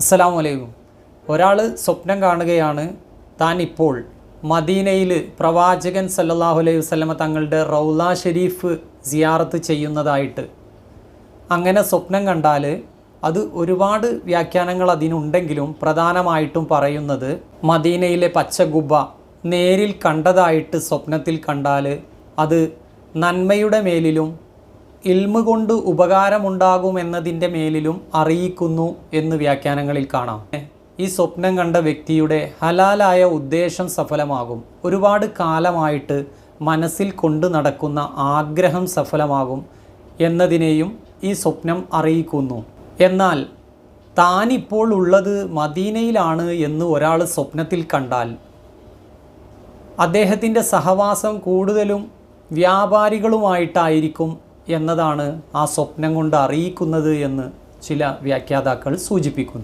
അസ്സലാമു വലൈക്കും ഒരാൾ സ്വപ്നം കാണുകയാണ്. താൻ ഇപ്പോൾ മദീനയിൽ പ്രവാചകൻ സല്ലല്ലാഹു അലൈഹി വസ്ലമ തങ്ങളുടെ റൗള ഷെരീഫ് സിയാറത്ത് ചെയ്യുന്നതായിട്ട്. അങ്ങനെ സ്വപ്നം കണ്ടാൽ അത് ഒരുപാട് വ്യാഖ്യാനങ്ങൾ അതിനുണ്ടെങ്കിലും പ്രധാനമായിട്ടും പറയുന്നത് മദീനയിലെ പച്ചഗുബ നേരിൽ കണ്ടതായിട്ട് സ്വപ്നത്തിൽ കണ്ടാൽ അത് നന്മയുടെ മേലിലും ഇൽമ് കൊണ്ട് ഉപകാരമുണ്ടാകുമെന്നതിന്റെ മേലിലും അറിയിക്കുന്നു എന്ന് വ്യാഖ്യാനങ്ങളിൽ കാണാം. ഈ സ്വപ്നം കണ്ട വ്യക്തിയുടെ ഹലാലായ ഉദ്ദേശം സഫലമാകും. ഒരുപാട് കാലമായിട്ട് മനസ്സിൽ കൊണ്ടു നടക്കുന്ന ആഗ്രഹം സഫലമാകും എന്നതിനെയും ഈ സ്വപ്നം അറിയിക്കുന്നു. എന്നാൽ താനിപ്പോൾ ഉള്ളത് മദീനയിലാണ് എന്ന് ഒരാൾ സ്വപ്നത്തിൽ കണ്ടാൽ അദ്ദേഹത്തിന്റെ സഹവാസം കൂടുതലും വ്യാപാരികളുമായിട്ടായിരിക്കും എന്നതാണ് ആ സ്വപ്നം കൊണ്ട് അറിയിക്കുന്നത് എന്ന് ചില വ്യാഖ്യാതാക്കൾ സൂചിപ്പിക്കുന്നു.